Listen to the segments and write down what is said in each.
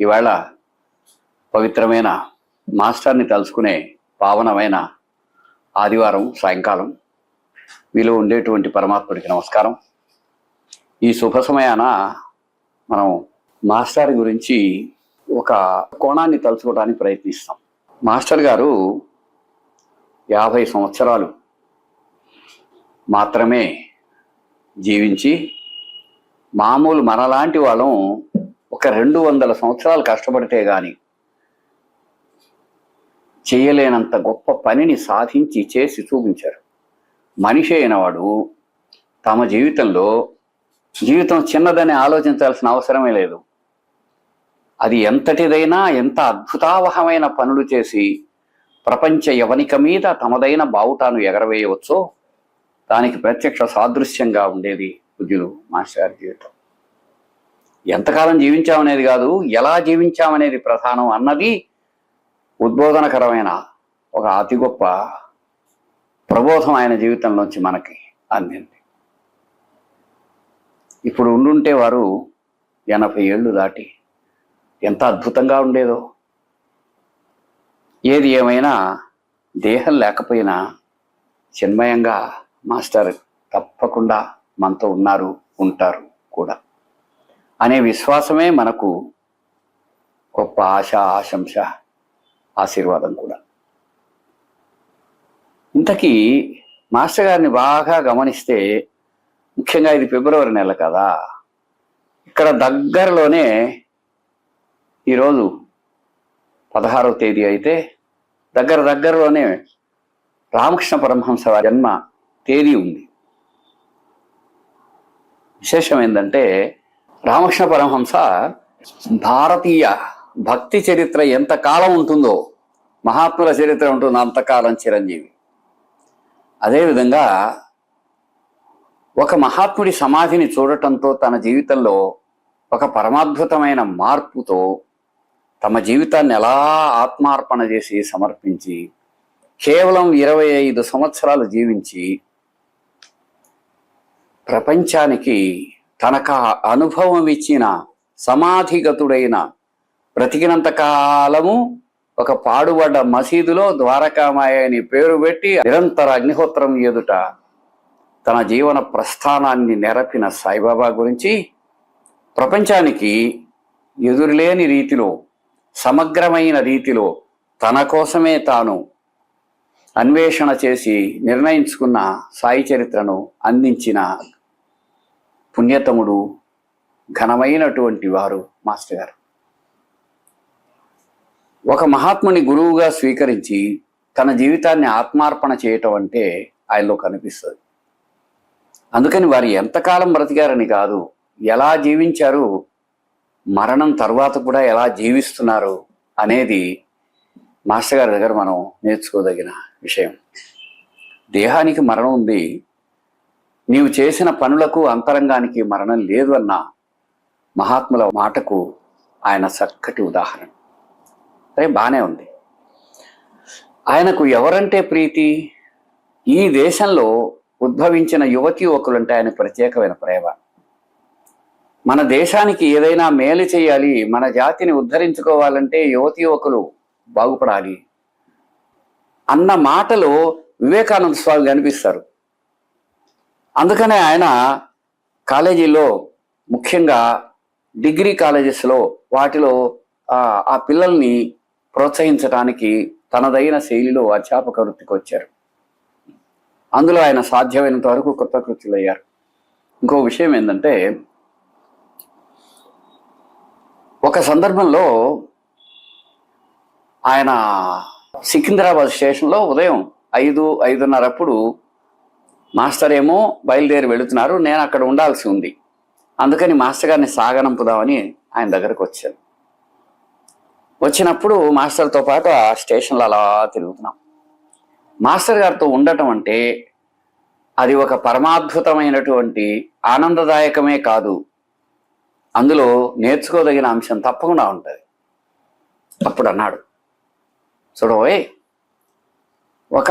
ఇవాళ పవిత్రమైన మాస్టర్ని తలుచుకునే పావనమైన ఆదివారం సాయంకాలం మీలో ఉండేటువంటి పరమాత్ముడికి నమస్కారం. ఈ శుభ సమయాన మనం మాస్టర్ గురించి ఒక కోణాన్ని తలుచుకోవడానికి ప్రయత్నిస్తాం. మాస్టర్ గారు యాభై సంవత్సరాలు మాత్రమే జీవించి మామూలు మనలాంటి వాళ్ళం ఒక్క రెండు వందల సంవత్సరాలు కష్టపడితే గాని చేయలేనంత గొప్ప పనిని సాధించి చేసి చూపించారు. మనిషి అయినవాడు తమ జీవితంలో జీవితం చిన్నదని ఆలోచించాల్సిన అవసరమే లేదు. అది ఎంతటిదైనా ఎంత అద్భుతావహమైన పనులు చేసి ప్రపంచ యవనిక మీద తమదైన బావుటాను ఎగరవేయవచ్చో దానికి ప్రత్యక్ష సాదృశ్యంగా ఉండేది పూజ్యులు మాస్టర్ గారి జీవితం. ఎంతకాలం జీవించామనేది కాదు ఎలా జీవించామనేది ప్రధానం అన్నది ఉద్బోధనకరమైన ఒక అతి గొప్ప ప్రబోధం ఆయన జీవితంలోంచి మనకి అందింది. ఇప్పుడు ఉండుంటే వారు ఎనభై ఏళ్ళు దాటి ఎంత అద్భుతంగా ఉండేదో ఏది ఏమైనా దేహం లేకపోయినా చిన్మయంగా మాస్టర్ తప్పకుండా మనతో ఉన్నారు ఉంటారు కూడా. అనే విశ్వాసమే మనకు గొప్ప ఆశ ఆశంస ఆశీర్వాదం కూడా. ఇంతకీ మాస్టర్ గారిని బాగా గమనిస్తే ముఖ్యంగా ఇది ఫిబ్రవరి నెల కదా ఇక్కడ దగ్గరలోనే ఈరోజు పదహారవ తేదీ అయితే దగ్గర దగ్గరలోనే రామకృష్ణ పరమహంస వారి జన్మ తేదీ ఉంది. విశేషం ఏంటంటే రామకృష్ణ పరమహంస భారతీయ భక్తి చరిత్ర ఎంత కాలం ఉంటుందో మహాత్ముల చరిత్ర ఉంటుందో అంతకాలం చిరంజీవి. అదేవిధంగా ఒక మహాత్ముడి సమాధిని చూడటంతో తన జీవితంలో ఒక పరమాద్భుతమైన మార్పుతో తమ జీవితాన్ని ఎలా ఆత్మార్పణ చేసి సమర్పించి కేవలం ఇరవై ఐదు సంవత్సరాలు జీవించి ప్రపంచానికి తనక అనుభవం ఇచ్చిన సమాధిగతుడైన బ్రతికినంత కాలము ఒక పాడుబడ్డ మసీదులో ద్వారకామాయ అని పేరు పెట్టి నిరంతర అగ్నిహోత్రం ఎదుట తన జీవన ప్రస్థానాన్ని నెరపిన సాయిబాబా గురించి ప్రపంచానికి ఎదురులేని రీతిలో సమగ్రమైన రీతిలో తన కోసమే తాను అన్వేషణ చేసి నిర్ణయించుకున్న సాయి చరిత్రను అందించిన పుణ్యతముడు ఘనమైనటువంటి వారు మాస్టర్ గారు. ఒక మహాత్ముని గురువుగా స్వీకరించి తన జీవితాన్ని ఆత్మార్పణ చేయటం అంటే ఆయనలో కనిపిస్తుంది. అందుకని వారు ఎంతకాలం బ్రతికారని కాదు ఎలా జీవించారు మరణం తర్వాత కూడా ఎలా జీవిస్తున్నారు అనేది మాస్టర్ గారి దగ్గర మనం నేర్చుకోదగిన విషయం. దేహానికి మరణం ఉంది నీవు చేసిన పనులకు అంతరంగానికి మరణం లేదు అన్న మహాత్ముల మాటకు ఆయన చక్కటి ఉదాహరణ. అరే బాగానే ఉంది. ఆయనకు ఎవరంటే ప్రీతి? ఈ దేశంలో ఉద్భవించిన యువతి యువకులంటే ఆయన ప్రత్యేకమైన ప్రేమ. మన దేశానికి ఏదైనా మేలు చేయాలి మన జాతిని ఉద్ధరించుకోవాలంటే యువతి యువకులు బాగుపడాలి అన్న మాటలో వివేకానంద స్వామి కనిపిస్తారు అందుకనే ఆయన కాలేజీలో ముఖ్యంగా డిగ్రీ కాలేజెస్లో వాటిలో ఆ, పిల్లల్ని ప్రోత్సహించడానికి తనదైన శైలిలో అధ్యాపక వృత్తికి వచ్చారు. అందులో ఆయన సాధ్యమైనంత వరకు కొత్త కృత్యులయ్యారు ఇంకో విషయం ఏంటంటే ఒక సందర్భంలో ఆయన సికింద్రాబాద్ స్టేషన్లో ఉదయం ఐదు ఐదున్నరప్పుడు మాస్టర్ ఏమో బయలుదేరి వెళుతున్నారు నేను అక్కడ ఉండాల్సి ఉంది. అందుకని మాస్టర్ గారిని సాగనంపుదామని ఆయన దగ్గరకు వచ్చాను. వచ్చినప్పుడు మాస్టర్తో పాటు ఆ స్టేషన్లో అలా తిరుగుతున్నాం. మాస్టర్ గారితో ఉండటం అంటే అది ఒక పరమాద్భుతమైనటువంటి ఆనందదాయకమే కాదు. అందులో నేర్చుకోదగిన అంశం తప్పకుండా ఉంటుంది. అప్పుడు అన్నాడు చూడబోయ్ ఒక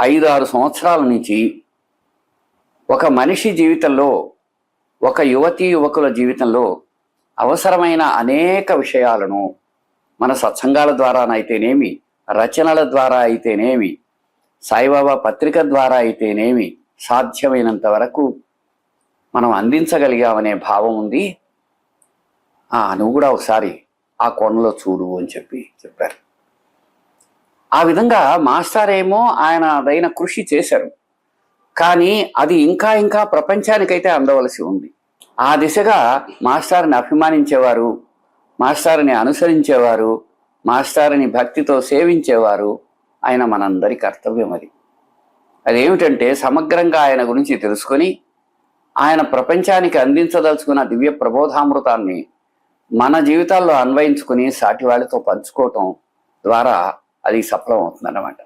ఐదు ఆరు సంవత్సరాల నుంచి ఒక మనిషి జీవితంలో ఒక యువతీ యువకుల జీవితంలో అవసరమైన అనేక విషయాలను మన సత్సంగాల ద్వారానైతేనేమి రచనల ద్వారా అయితేనేమి సాయిబాబా పత్రిక ద్వారా అయితేనేమి సాధ్యమైనంత వరకు మనం అందించగలిగామనే భావం ఉంది. నువ్వు కూడా ఒకసారి ఆ కొండలో చూడు అని చెప్పి చెప్పారు. ఆ విధంగా మాస్టర్ ఏమో ఆయన అదైన కృషి చేశారు. కానీ అది ఇంకా ఇంకా ప్రపంచానికైతే అందవలసి ఉంది. ఆ దిశగా మాస్టార్ని అభిమానించేవారు మాస్టార్ని అనుసరించేవారు మాస్టార్ని భక్తితో సేవించేవారు ఆయన మనందరి కర్తవ్యం అది. అదేమిటంటే సమగ్రంగా ఆయన గురించి తెలుసుకొని ఆయన ప్రపంచానికి అందించదలుచుకున్న దివ్య ప్రబోధామృతాన్ని మన జీవితాల్లో అన్వయించుకుని సాటి వాళ్ళతో పంచుకోవటం ద్వారా అది సఫలం అవుతుందన్నమాట.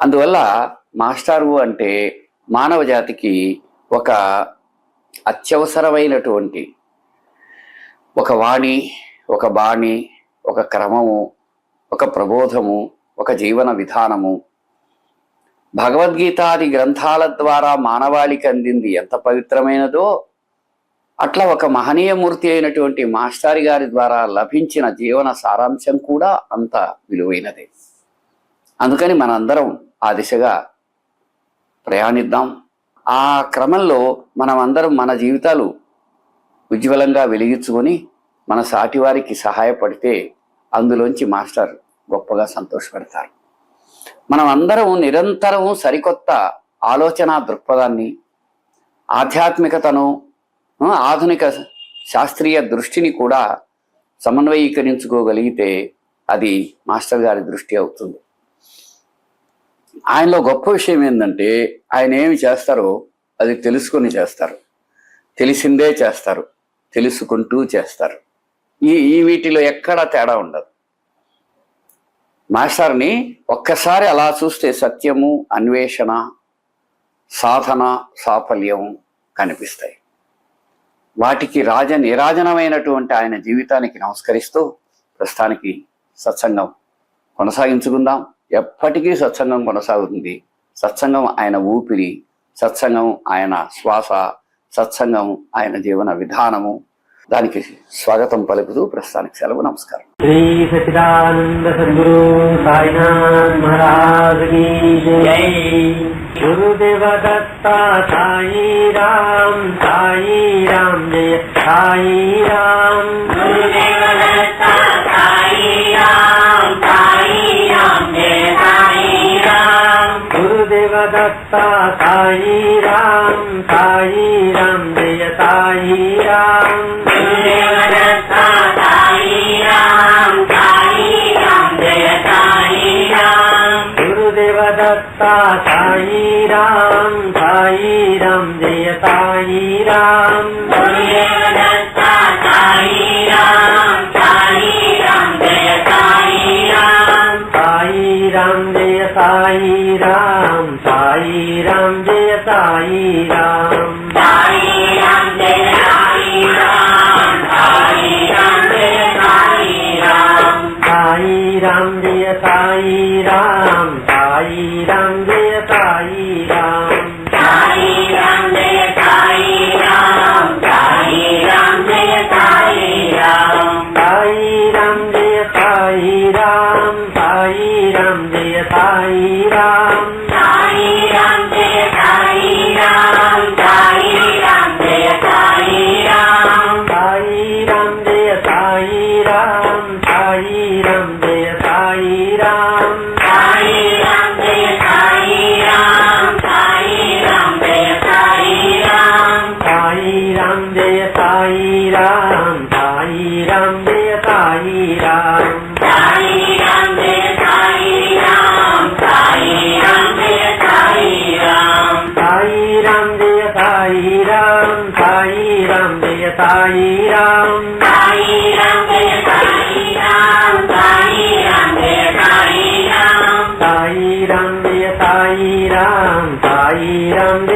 అందువల్ల మాస్టారు అంటే మానవ జాతికి ఒక అత్యవసరమైనటువంటి ఒక వాణి ఒక బాణి ఒక క్రమము ఒక ప్రబోధము ఒక జీవన విధానము. భగవద్గీతాది గ్రంథాల ద్వారా మానవాళికి అందింది ఎంత పవిత్రమైనదో అట్లా ఒక మహనీయ మూర్తి అయినటువంటి మాస్టారి గారి ద్వారా లభించిన జీవన సారాంశం కూడా అంత విలువైనదే. అందుకని మనందరం ఆ దిశగా ప్రయాణిద్దాం. ఆ క్రమంలో మనం అందరం మన జీవితాలు ఉజ్వలంగా వెలిగించుకొని మన సాటివారికి సహాయపడితే అందులోంచి మాస్టర్ గొప్పగా సంతోషపెడతారు. మనం అందరం నిరంతరం సరికొత్త ఆలోచన దృక్పథాన్ని ఆధ్యాత్మికతను ఆధునిక శాస్త్రీయ దృష్టిని కూడా సమన్వయీకరించుకోగలిగితే అది మాస్టర్ గారి దృష్టి అవుతుంది. ఆయనలో గొప్ప విషయం ఏంటంటే ఆయన ఏమి చేస్తారో అది తెలుసుకొని చేస్తారు. తెలిసిందే చేస్తారు. తెలుసుకుంటూ చేస్తారు. ఈ ఈ వీటిలో ఎక్కడా తేడా ఉండదు. మాస్టర్ని ఒక్కసారి అలా చూస్తే సత్యము అన్వేషణ సాధన సాఫల్యం కనిపిస్తాయి. వాటికి రాజ నిరాజనమైనటువంటి ఆయన జీవితానికి నమస్కరిస్తూ ప్రస్తుతానికి సత్సంగం కొనసాగించుకుందాం. ఎప్పటికీ సత్సంగం కొనసాగుతుంది. సత్సంగం ఆయన ఊపిరి సత్సంగం ఆయన శ్వాస సత్సంగం ఆయన జీవన విధానము. దానికి స్వాగతం పలుకుతూ ప్రస్తుతానికి సెలవు నమస్కారం. శ్రీ సచిదానంద సద్గురు సాయినాథ్ జై గురుదేవ దత్త సాయి రామ్ సాయి రామ్ జయ సాయి రామ్ గురుదేవ साई राम साई राम जय साई राम गुरुदेव दत्ता साई राम साई राम जय साई राम રામ જય સાઈ રામ સાઈ રામ જય સાઈ રામ خيرا